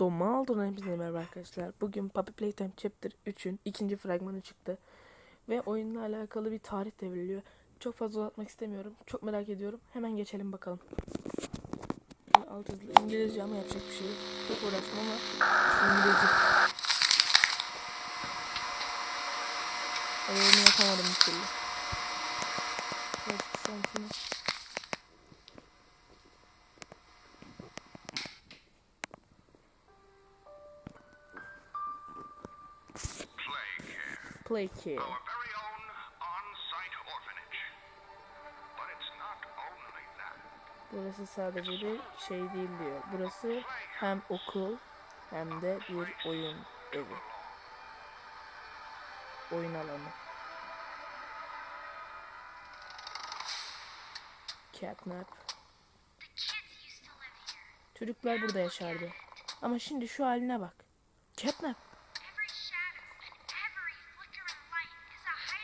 Doma Aldon'a hepinize merhaba arkadaşlar. Bugün Puppy Playtime Chapter 3'ün ikinci fragmanı çıktı. Ve oyunla alakalı bir tarih de veriliyor. Çok fazla uzatmak istemiyorum. Çok merak ediyorum. Hemen geçelim bakalım. Alt hızlı İngilizce ama yapacak bir şey yok. Çok uğraştım ama İngilizce. Öğrenimi yapamadım bir türlü. That. Burası sadece bir şey değil diyor. Burası hem okul hem de bir oyun evi. Oyun alanı. Catnap. Çocuklar burada yaşardı. Ama şimdi şu haline bak. Catnap.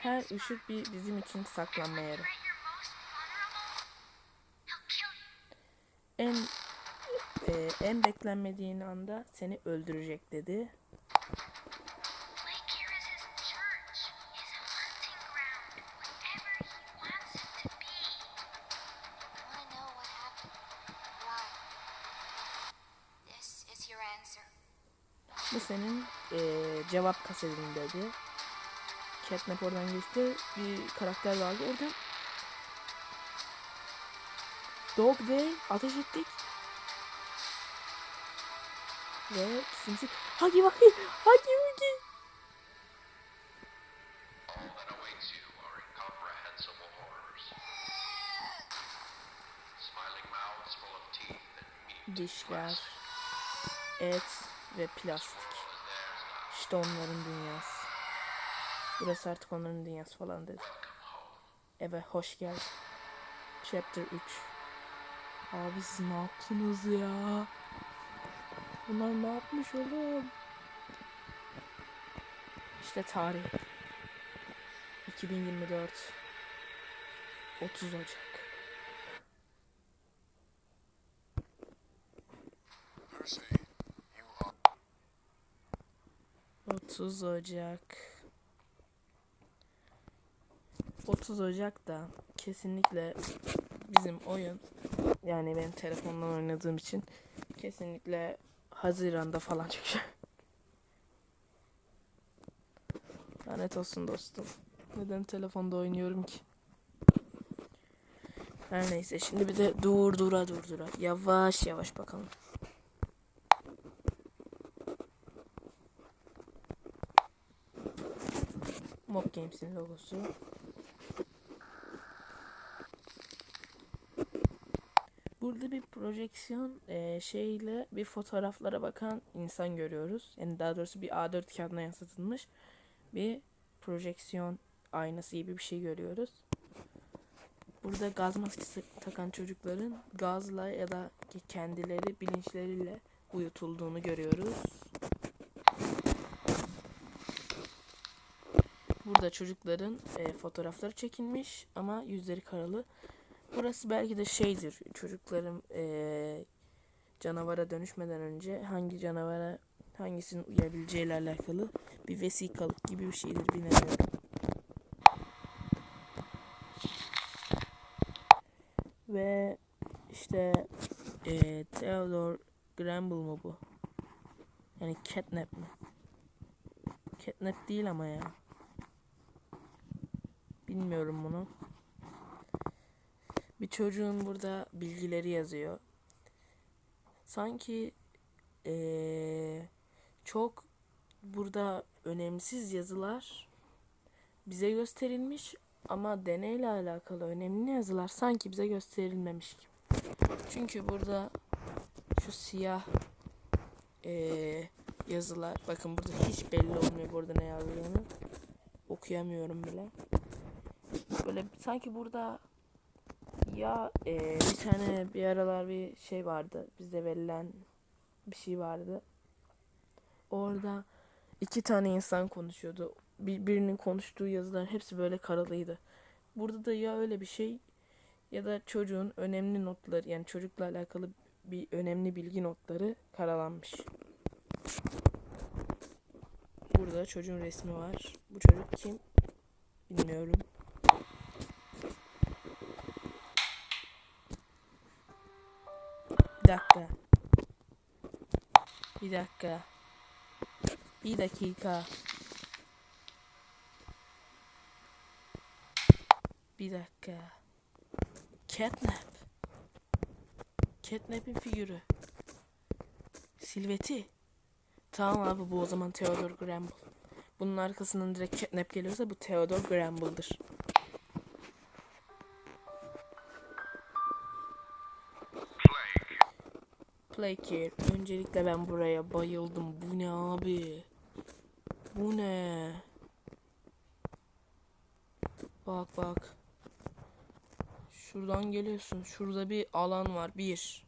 Her ışık bir bizim için saklanma yeri. En e, en beklenmediğin anda seni öldürecek dedi. Bu senin e, cevap kasetin dedi. Catnap oradan geçti. Bir karakter vardı orada. Dog Day ateş ettik. Ve simsik. Hagi Vagi. Hagi Vagi. Dişler. Et ve plastik. İşte onların dünyası. Burası artık onların dünyası falan dedi. Eve hoş geldin. Chapter 3. Abi siz ne yaptınız ya? Bunlar ne yapmış oğlum? İşte tarih. 2024. 30 Ocak. Are 30 Ocak. 30 Ocak'ta kesinlikle bizim oyun yani benim telefondan oynadığım için kesinlikle Haziran'da falan çıkacak. Lanet olsun dostum. Neden telefonda oynuyorum ki? Her neyse şimdi bir de dur dura dur dura. Yavaş yavaş bakalım. Mob Games'in logosu. Burada bir projeksiyon eee, şeyle bir fotoğraflara bakan insan görüyoruz. Yani daha doğrusu bir A4 kağıdına yansıtılmış bir projeksiyon aynası gibi bir şey görüyoruz. Burada gaz maskesi takan çocukların gazla ya da kendileri bilinçleriyle uyutulduğunu görüyoruz. Burada çocukların e, fotoğrafları çekilmiş ama yüzleri karalı. Burası belki de şeydir çocukların e, canavara dönüşmeden önce hangi canavara hangisinin uyabileceğiyle alakalı bir vesikalık gibi bir şeydir bilemiyorum. Ve işte e, Theodore Gramble mı bu? Yani catnap mı? Catnap değil ama ya. Bilmiyorum bunu. Bir çocuğun burada bilgileri yazıyor. Sanki eee, çok burada önemsiz yazılar bize gösterilmiş ama deneyle alakalı önemli yazılar sanki bize gösterilmemiş gibi. Çünkü burada şu siyah eee, yazılar bakın burada hiç belli olmuyor burada ne yazdığını. Okuyamıyorum bile böyle sanki burada ya e, bir tane bir aralar bir şey vardı bize verilen bir şey vardı orada iki tane insan konuşuyordu bir, birinin konuştuğu yazılar hepsi böyle karalıydı burada da ya öyle bir şey ya da çocuğun önemli notları yani çocukla alakalı bir önemli bilgi notları karalanmış Burada çocuğun resmi var. Bu çocuk kim? Bilmiyorum. Bir dakika. Bir dakika. Bir dakika. Bir dakika. Catnap. Catnap'in figürü. Silveti. Tamam abi bu o zaman Theodore Gramble. Bunun arkasından direkt Catnap geliyorsa bu Theodore Gramble'dır. Care. Öncelikle ben buraya bayıldım. Bu ne abi? Bu ne? Bak bak. Şuradan geliyorsun. Şurada bir alan var. Bir.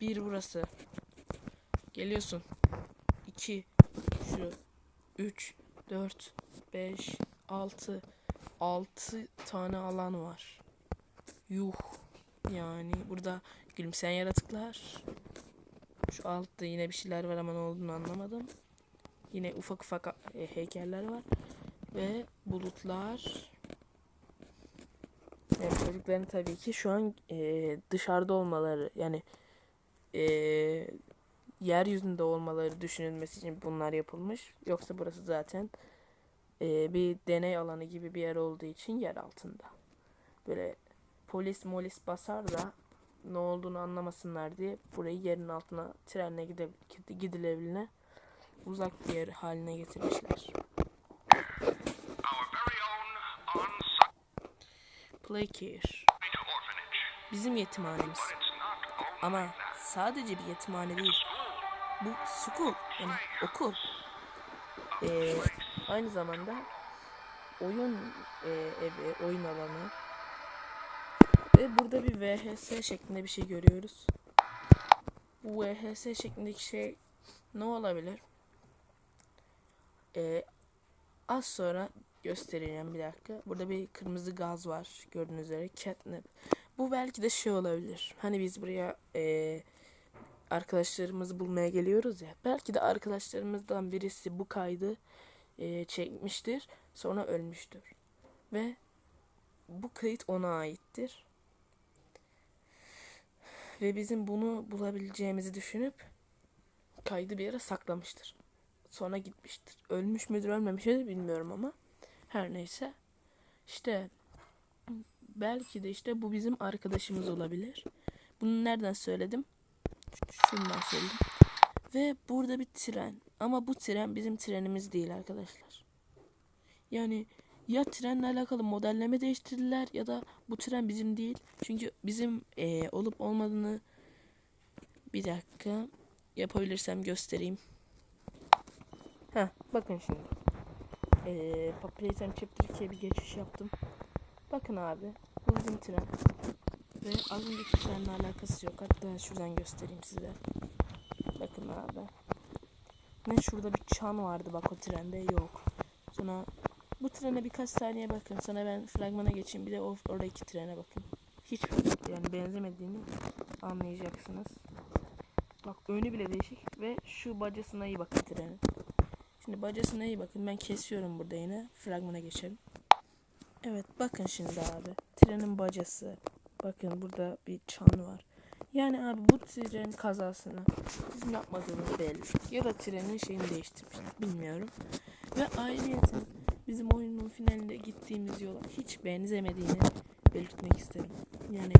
Bir burası. Geliyorsun. İki. Şu. Üç. Dört. Beş. Altı. Altı tane alan var. Yuh. Yani burada gülümseyen yaratıklar. Şu altta yine bir şeyler var ama ne olduğunu anlamadım. Yine ufak ufak e, heykeller var. Ve bulutlar. Evet, çocukların tabii ki şu an e, dışarıda olmaları yani e, yeryüzünde olmaları düşünülmesi için bunlar yapılmış. Yoksa burası zaten e, bir deney alanı gibi bir yer olduğu için yer altında. Böyle polis molis basar da ne olduğunu anlamasınlar diye burayı yerin altına trenle gide, uzak bir yer haline getirmişler. Playcare. Bizim yetimhanemiz. Ama sadece bir yetimhane değil. Bu school yani okul. Ee, aynı zamanda oyun e, evi, oyun alanı. Ve burada bir VHS şeklinde bir şey görüyoruz. Bu VHS şeklindeki şey ne olabilir? Ee, az sonra göstereceğim bir dakika. Burada bir kırmızı gaz var gördüğünüz üzere catnip. Bu belki de şey olabilir. Hani biz buraya eee arkadaşlarımızı bulmaya geliyoruz ya. Belki de arkadaşlarımızdan birisi bu kaydı eee, çekmiştir. Sonra ölmüştür. Ve bu kayıt ona aittir. Ve bizim bunu bulabileceğimizi düşünüp kaydı bir yere saklamıştır. Sonra gitmiştir. Ölmüş müdür ölmemiş midir bilmiyorum ama. Her neyse. İşte belki de işte bu bizim arkadaşımız olabilir. Bunu nereden söyledim? Şundan söyledim. Ve burada bir tren. Ama bu tren bizim trenimiz değil arkadaşlar. Yani ya trenle alakalı modelleme değiştirdiler ya da bu tren bizim değil. Çünkü bizim eee, olup olmadığını bir dakika yapabilirsem göstereyim. Ha bakın şimdi. Eee Papyrus'tan Chapter 2'ye bir geçiş yaptım. Bakın abi bu bizim tren. Ve az önceki trenle alakası yok. Hatta şuradan göstereyim size. Bakın abi. Ne şurada bir çan vardı bak o trende yok. Sonra bu trene birkaç saniye bakın. Sonra ben fragmana geçeyim. Bir de o oradaki trene bakın. Hiç yani benzemediğini anlayacaksınız. Bak önü bile değişik ve şu bacasına iyi bakın trenin. Şimdi bacasına iyi bakın. Ben kesiyorum burada yine. Fragmana geçelim. Evet bakın şimdi abi. Trenin bacası. Bakın burada bir çan var. Yani abi bu tren kazasını bizim yapmadığımız belli. Ya da trenin şeyini değiştirmiş. Bilmiyorum. Ve ayrıyeten bizim oyunun finalinde gittiğimiz yola hiç benzemediğini belirtmek isterim. Yani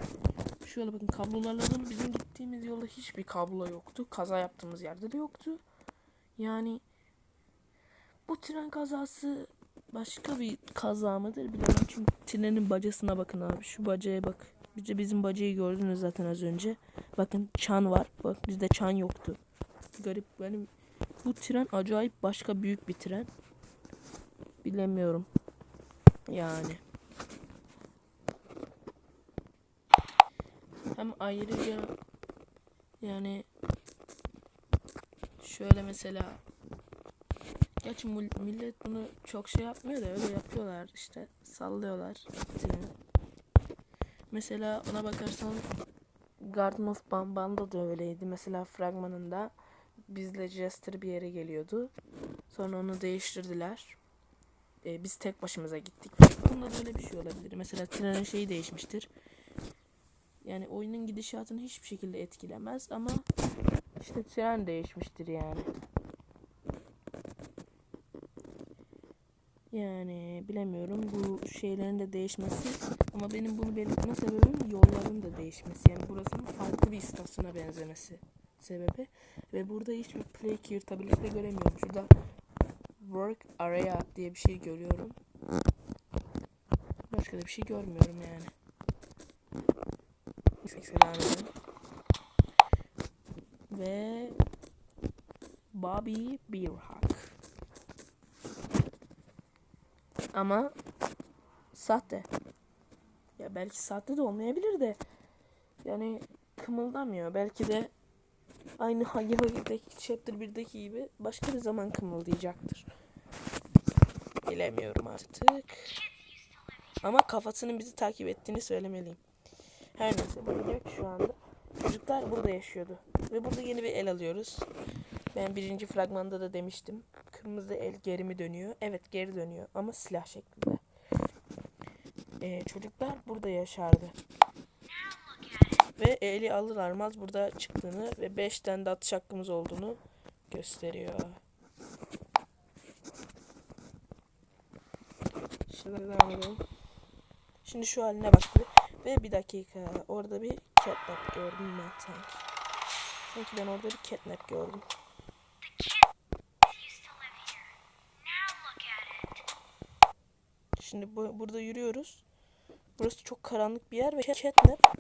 şu bakın kablolarla dolu bizim gittiğimiz yolda hiçbir kablo yoktu. Kaza yaptığımız yerde de yoktu. Yani bu tren kazası başka bir kaza mıdır bilemem. Çünkü trenin bacasına bakın abi. Şu bacaya bak. Bize bizim bacayı gördünüz zaten az önce. Bakın çan var. Bak bizde çan yoktu. Garip benim. Bu tren acayip başka büyük bir tren. Bilemiyorum. Yani. Hem ayrıca yani şöyle mesela Gerçi millet bunu çok şey yapmıyor da öyle yapıyorlar işte sallıyorlar treni. Mesela ona bakarsan Garden of Bamban'da da öyleydi. Mesela fragmanında bizle Jester bir yere geliyordu. Sonra onu değiştirdiler. Ee, biz tek başımıza gittik. Bunda da öyle bir şey olabilir. Mesela trenin şeyi değişmiştir. Yani oyunun gidişatını hiçbir şekilde etkilemez ama işte tren değişmiştir yani. Yani bilemiyorum bu şeylerin de değişmesi ama benim bunu belirtme sebebim yolların da değişmesi. Yani burasının farklı bir istasyona benzemesi sebebi. Ve burada hiçbir play here tabelası göremiyorum. Şurada work area diye bir şey görüyorum. Başka da bir şey görmüyorum yani. Devam edelim. Ve Bobby Beerhawk. Ama sahte. Ya belki sahte de olmayabilir de. Yani kımıldamıyor. Belki de aynı Hagi Hagi'deki Chapter 1'deki gibi başka bir zaman kımıldayacaktır. Bilemiyorum artık. Ama kafasının bizi takip ettiğini söylemeliyim. Her neyse ki şu anda. Çocuklar burada yaşıyordu. Ve burada yeni bir el alıyoruz. Ben birinci fragmanda da demiştim. Kırmızı el geri mi dönüyor? Evet geri dönüyor ama silah şeklinde. Ee, çocuklar burada yaşardı. Ve eli alır almaz burada çıktığını ve 5 tane de atış hakkımız olduğunu gösteriyor. Şimdi devam edelim. Şimdi şu haline bak bir. Ve bir dakika orada bir catnap gördüm ben sanki. Sanki ben orada bir catnap gördüm. Şimdi bu, burada yürüyoruz. Burası çok karanlık bir yer ve catnap.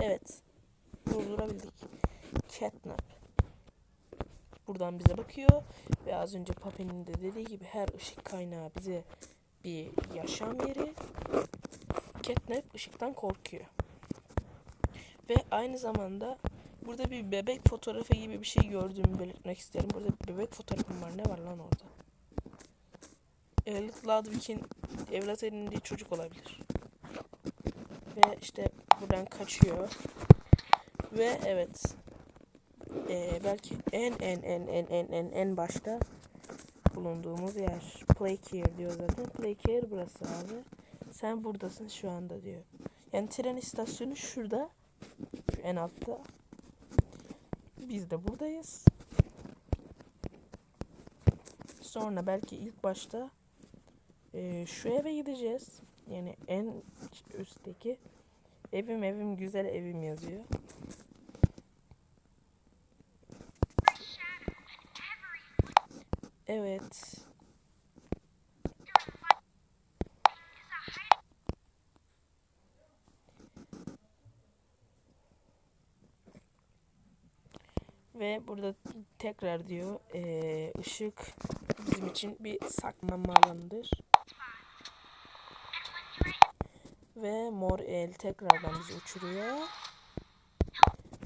Evet. Durdurabildik. Catnap. Buradan bize bakıyor. Ve az önce Papi'nin de dediği gibi her ışık kaynağı bize bir yaşam yeri. Catnap ışıktan korkuyor. Ve aynı zamanda burada bir bebek fotoğrafı gibi bir şey gördüğümü belirtmek isterim. Burada bir bebek fotoğrafım var. Ne var lan orada? Elliot Ludwig'in evlat edindiği çocuk olabilir. Ve işte buradan kaçıyor. Ve evet. Ee, belki en en en en en en en başta bulunduğumuz yer. Play here diyor zaten. Play here burası abi. Sen buradasın şu anda diyor. Yani tren istasyonu şurada. Şu en altta. Biz de buradayız. Sonra belki ilk başta ee, şu eve gideceğiz. Yani en üstteki evim evim güzel evim yazıyor. Evet. Ve burada tekrar diyor eee, ışık bizim için bir saklanma alanıdır. Ve mor el tekrardan bizi uçuruyor.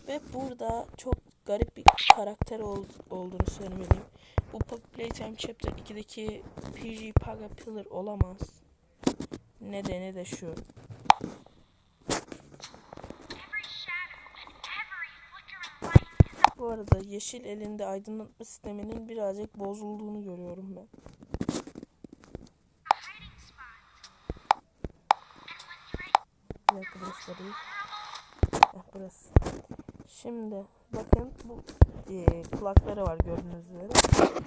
Ve burada çok garip bir karakter ol- olduğunu söylemeliyim. Bu Playtime Chapter 2'deki PG Paga Pillar olamaz. Nedeni de şu. Arada yeşil elinde aydınlatma sisteminin birazcık bozulduğunu görüyorum ben. Bir dakika burası. Şimdi bakın bu eee, kulakları var gördüğünüz üzere.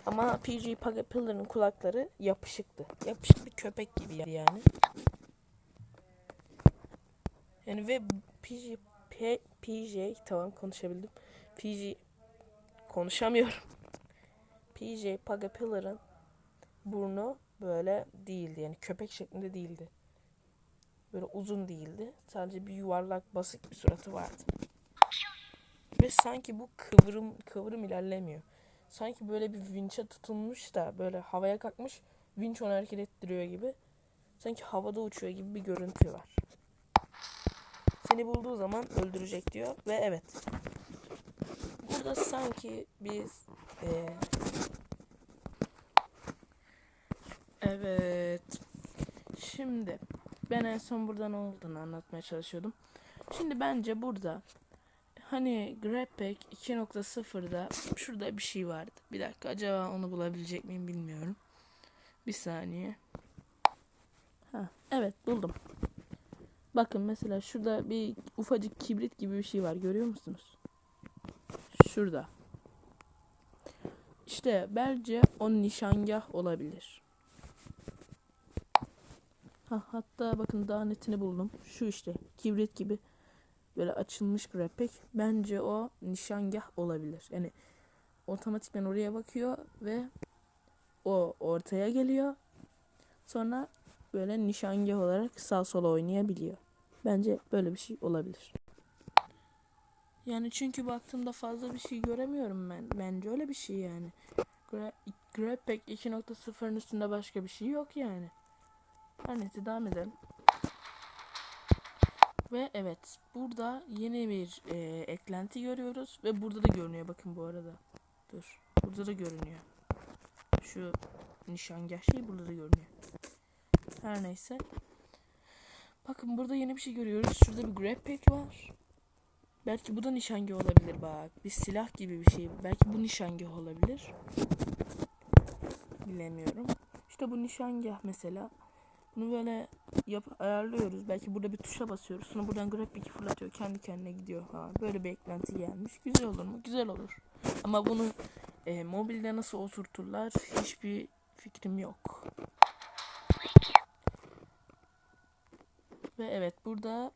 Ama PG Pagapillar'ın kulakları yapışıktı. Yapışık bir köpek gibi yani. Yani ve PG P, PJ tamam konuşabildim. PG konuşamıyorum. PJ Pagapillar'ın burnu böyle değildi yani köpek şeklinde değildi. Böyle uzun değildi. Sadece bir yuvarlak basık bir suratı vardı. Ve sanki bu kıvrım kıvrım ilerlemiyor. Sanki böyle bir vinçe tutulmuş da böyle havaya kalkmış vinç onu hareket ettiriyor gibi. Sanki havada uçuyor gibi bir görüntü var. Seni bulduğu zaman öldürecek diyor ve evet. Burada sanki biz eee, Evet. Şimdi ben en son burada ne olduğunu anlatmaya çalışıyordum. Şimdi bence burada Hani Grabpack 2.0'da şurada bir şey vardı. Bir dakika acaba onu bulabilecek miyim bilmiyorum. Bir saniye. Ha, evet buldum. Bakın mesela şurada bir ufacık kibrit gibi bir şey var görüyor musunuz? Şurada. İşte bence o nişangah olabilir. Ha, hatta bakın daha netini buldum. Şu işte kibrit gibi böyle açılmış grafik. Bence o nişangah olabilir. Yani otomatikman oraya bakıyor ve o ortaya geliyor. Sonra böyle nişangah olarak sağ sola oynayabiliyor. Bence böyle bir şey olabilir. Yani çünkü baktığımda fazla bir şey göremiyorum ben. Bence öyle bir şey yani. Gra Grabpack 2.0'ın üstünde başka bir şey yok yani. Her neyse devam edelim. Ve evet burada yeni bir e, eklenti görüyoruz ve burada da görünüyor bakın bu arada. Dur. Burada da görünüyor. Şu nişangah şey burada da görünüyor. Her neyse. Bakın burada yeni bir şey görüyoruz. Şurada bir grab pack var. Belki bu da nişangah olabilir bak. Bir silah gibi bir şey. Belki bu nişangah olabilir. Bilemiyorum. İşte bu nişangah mesela. Bunu böyle yap ayarlıyoruz. Belki burada bir tuşa basıyoruz. Sonra buradan pack'i fırlatıyor. Kendi kendine gidiyor falan. Böyle bir eklenti gelmiş. Güzel olur mu? Güzel olur. Ama bunu e, mobilde nasıl oturturlar hiçbir fikrim yok. Ve evet burada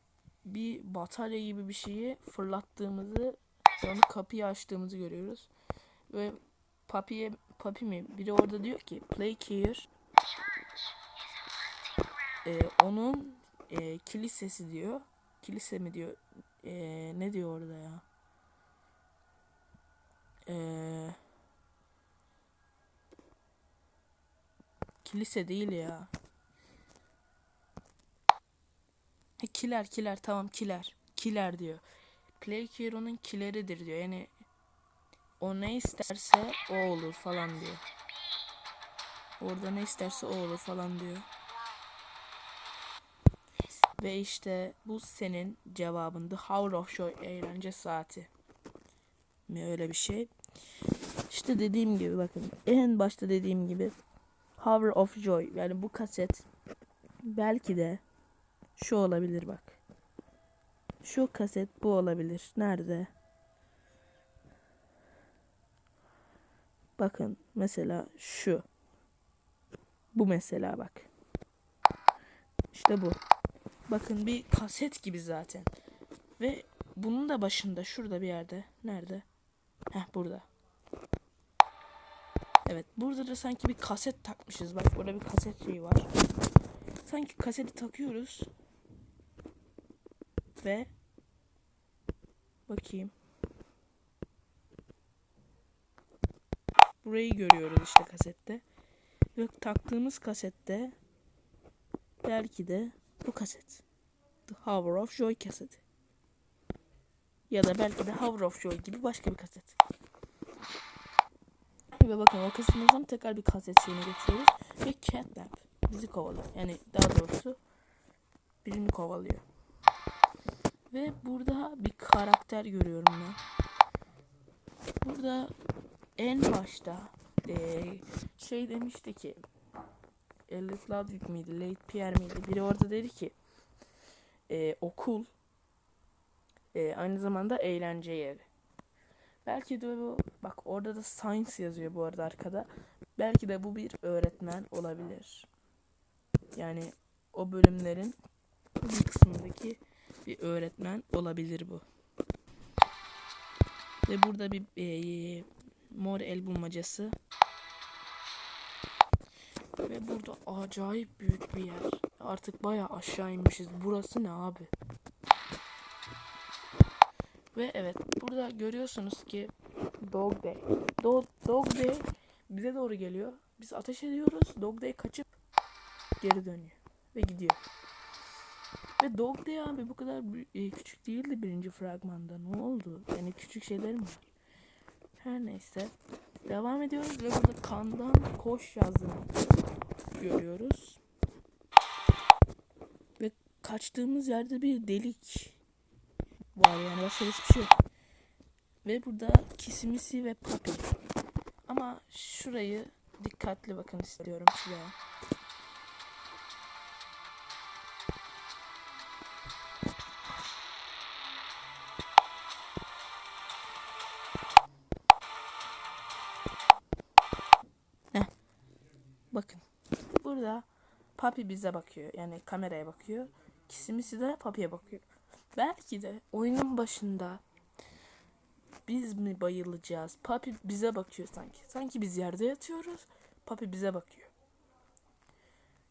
bir batarya gibi bir şeyi fırlattığımızı onu kapıyı açtığımızı görüyoruz. Ve Papi'ye Papi mi? Biri orada diyor ki play here. Ee, onun e, kilisesi diyor. Kilise mi diyor? Ee, ne diyor orada ya? Ee, kilise değil ya. Ha, kiler kiler tamam kiler. Kiler diyor. Play Hero'nun kileridir diyor. Yani o ne isterse o olur falan diyor. Orada ne isterse o olur falan diyor. Ve işte bu senin cevabın. The Hour of Joy eğlence saati. Mi öyle bir şey. İşte dediğim gibi bakın. En başta dediğim gibi. Hour of Joy. Yani bu kaset belki de şu olabilir bak. Şu kaset bu olabilir. Nerede? Bakın mesela şu. Bu mesela bak. İşte bu. Bakın bir kaset gibi zaten. Ve bunun da başında şurada bir yerde. Nerede? Heh burada. Evet burada da sanki bir kaset takmışız. Bak burada bir kaset şeyi var. Sanki kaseti takıyoruz. Ve bakayım. Burayı görüyoruz işte kasette. Ve taktığımız kasette belki de bu kaset. The Hour of Joy kaseti. Ya da belki de Hour of Joy gibi başka bir kaset. Ve bakın o sonra tekrar bir kaset şeyine geçiyoruz. Ve Catnap bizi kovalıyor. Yani daha doğrusu birini kovalıyor. Ve burada bir karakter görüyorum ben. Burada en başta eee, şey demişti ki Ellis Ludwig miydi, Late Pierre miydi? Biri orada dedi ki eee, okul eee, aynı zamanda eğlence yeri. Belki de bu bak orada da science yazıyor bu arada arkada. Belki de bu bir öğretmen olabilir. Yani o bölümlerin bir kısmındaki bir öğretmen olabilir bu. Ve burada bir eee, mor el bulmacası. Ve burada acayip büyük bir yer. Artık bayağı aşağı inmişiz. Burası ne abi? Ve evet burada görüyorsunuz ki Dog Day. Dog, Dog Day bize doğru geliyor. Biz ateş ediyoruz. Dog Day kaçıp geri dönüyor. Ve gidiyor. Ve Dog Day abi bu kadar e, küçük değildi birinci fragmanda. Ne oldu? Yani küçük şeyler mi? Her neyse. Devam ediyoruz ve burada kandan koş yazdığını görüyoruz. Ve kaçtığımız yerde bir delik var yani başka hiçbir şey yok. Ve burada kisimisi ve papi. Ama şurayı dikkatli bakın istiyorum şuraya. Burada Papi bize bakıyor. Yani kameraya bakıyor. Kisimisi de Papi'ye bakıyor. Belki de oyunun başında biz mi bayılacağız? Papi bize bakıyor sanki. Sanki biz yerde yatıyoruz. Papi bize bakıyor.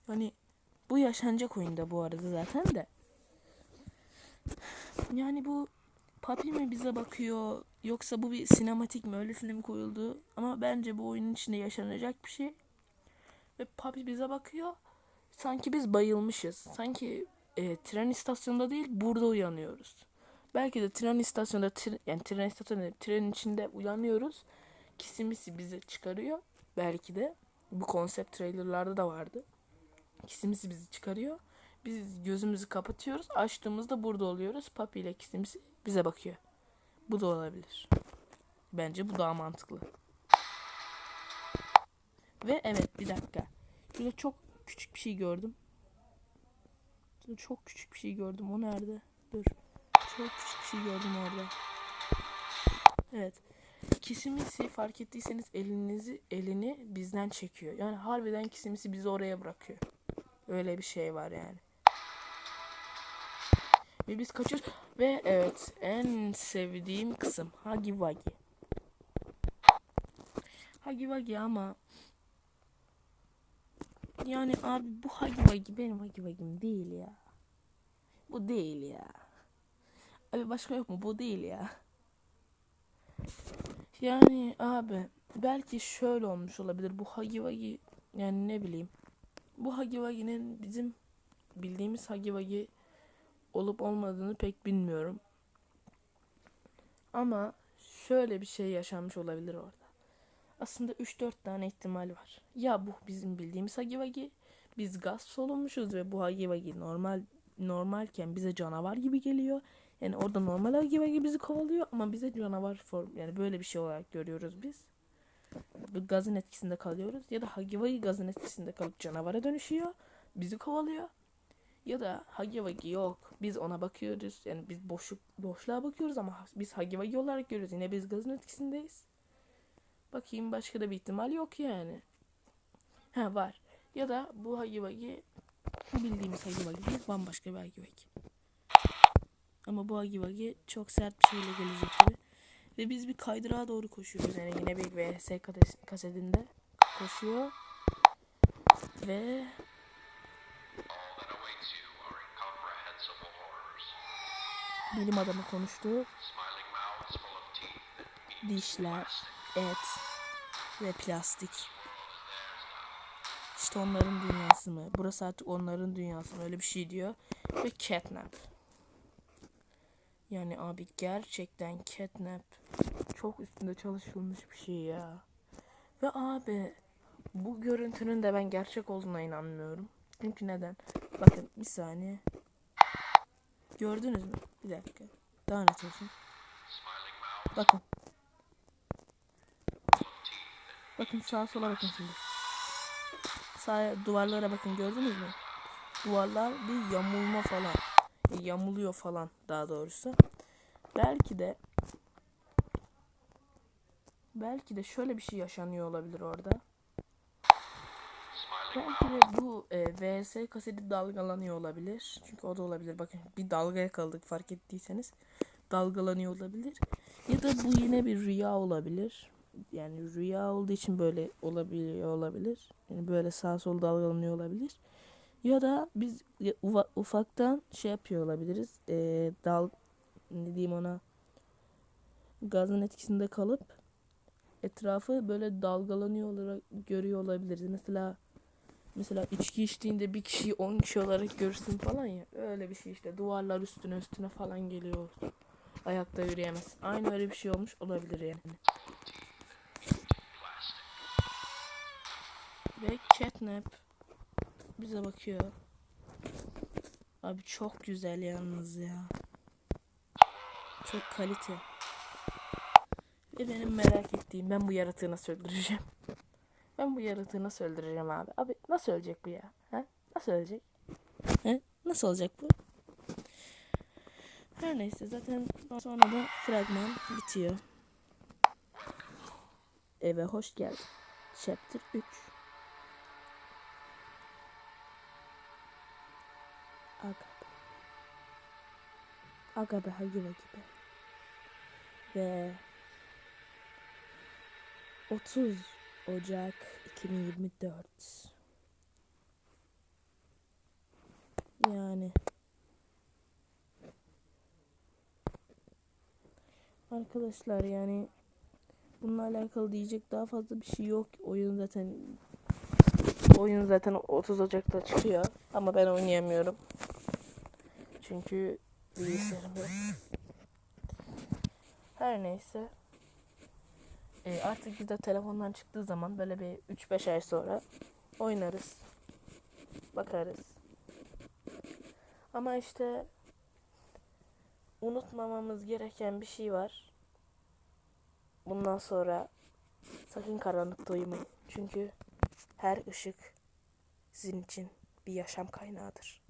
Yani bu yaşanacak oyunda bu arada zaten de. Yani bu Papi mi bize bakıyor yoksa bu bir sinematik mi öylesine mi koyuldu? Ama bence bu oyunun içinde yaşanacak bir şey. Ve Papi bize bakıyor. Sanki biz bayılmışız. Sanki e, tren istasyonunda değil burada uyanıyoruz. Belki de tren istasyonunda tre- yani tren istasyonunda trenin içinde uyanıyoruz. Kisimisi bizi çıkarıyor. Belki de bu konsept trailerlarda da vardı. Kisimisi bizi çıkarıyor. Biz gözümüzü kapatıyoruz. Açtığımızda burada oluyoruz. Papi ile kisimisi bize bakıyor. Bu da olabilir. Bence bu daha mantıklı. Ve evet bir dakika. Şurada çok küçük bir şey gördüm. Şurada çok küçük bir şey gördüm. O nerede? Dur. Çok küçük bir şey gördüm orada. Evet. Kisimisi fark ettiyseniz elinizi elini bizden çekiyor. Yani harbiden kisimisi bizi oraya bırakıyor. Öyle bir şey var yani. Ve biz kaçıyoruz. Ve evet en sevdiğim kısım Hagi Wagi. Hagi Wagi ama yani abi bu Hagi Wagi benim Hagi Wagi'm değil ya. Bu değil ya. Abi başka yok mu? Bu değil ya. Yani abi belki şöyle olmuş olabilir. Bu Hagi Wagi yani ne bileyim. Bu Hagi Wagi'nin bizim bildiğimiz Hagi Wagi olup olmadığını pek bilmiyorum. Ama şöyle bir şey yaşanmış olabilir orada. Aslında 3-4 tane ihtimal var. Ya bu bizim bildiğimiz Hagi Wagi. Biz gaz solunmuşuz ve bu Hagi Wagi normal normalken bize canavar gibi geliyor. Yani orada normal Hagi Wagi bizi kovalıyor ama bize canavar form yani böyle bir şey olarak görüyoruz biz. Bu gazın etkisinde kalıyoruz ya da Hagi Wagi gazın etkisinde kalıp canavara dönüşüyor. Bizi kovalıyor. Ya da Hagi Wagi yok. Biz ona bakıyoruz. Yani biz boşluk boşluğa bakıyoruz ama biz Hagi Wagi olarak görüyoruz. Yine biz gazın etkisindeyiz. Bakayım başka da bir ihtimal yok yani. Ha var. Ya da bu Hagi Wagi bildiğimiz Hagi Wagi değil bambaşka bir Hagi Wagi. Ama bu Hagi Wagi çok sert bir şeyle gelecek gibi. Ve biz bir kaydırağa doğru koşuyoruz. Yani yine bir VHS kasetinde koşuyor. Ve bilim adamı konuştu. Dişler, et ve plastik. İşte onların dünyası mı? Burası artık onların dünyası mı? Öyle bir şey diyor. Ve catnap. Yani abi gerçekten catnap çok üstünde çalışılmış bir şey ya. Ve abi bu görüntünün de ben gerçek olduğuna inanmıyorum. Çünkü neden? Bakın bir saniye. Gördünüz mü? Bir dakika. Daha net olsun. Bakın. Bakın sağa sola bakın şimdi. Sağa duvarlara bakın gördünüz mü? Duvarlar bir yamulma falan. E, Yamuluyor falan daha doğrusu. Belki de belki de şöyle bir şey yaşanıyor olabilir orada. Belki de bu e, VS kaseti dalgalanıyor olabilir. Çünkü o da olabilir. Bakın bir dalgaya kaldık fark ettiyseniz. Dalgalanıyor olabilir. Ya da bu yine bir rüya olabilir. Yani rüya olduğu için böyle olabiliyor olabilir. Yani böyle sağ sol dalgalanıyor olabilir. Ya da biz ufaktan şey yapıyor olabiliriz. E, dal ne diyeyim ona gazın etkisinde kalıp etrafı böyle dalgalanıyor olarak görüyor olabiliriz. Mesela Mesela içki içtiğinde bir kişiyi 10 kişi olarak görürsün falan ya. Öyle bir şey işte. Duvarlar üstüne üstüne falan geliyor. Ayakta yürüyemez. Aynı öyle bir şey olmuş olabilir yani. Ve catnap bize bakıyor. Abi çok güzel yalnız ya. Çok kalite. Şimdi benim merak ettiğim ben bu yaratığı nasıl öldüreceğim? Ben bu yaratığı nasıl öldüreceğim abi? Abi nasıl ölecek bu ya? Ha? Nasıl ölecek? He? Nasıl olacak bu? Her neyse zaten sonra da fragman bitiyor. Eve hoş geldin. Chapter 3 Aga be Hagi gibi. Ve 30 Ocak 2024 Yani Arkadaşlar yani bununla alakalı diyecek daha fazla bir şey yok. Oyun zaten oyun zaten 30 Ocak'ta çıkıyor ama ben oynayamıyorum. Çünkü bilgisayarım. Her neyse. E, artık biz de telefondan çıktığı zaman böyle bir 3-5 ay sonra oynarız. Bakarız. Ama işte unutmamamız gereken bir şey var. Bundan sonra sakın karanlıkta uyumayın. Çünkü her ışık sizin için bir yaşam kaynağıdır.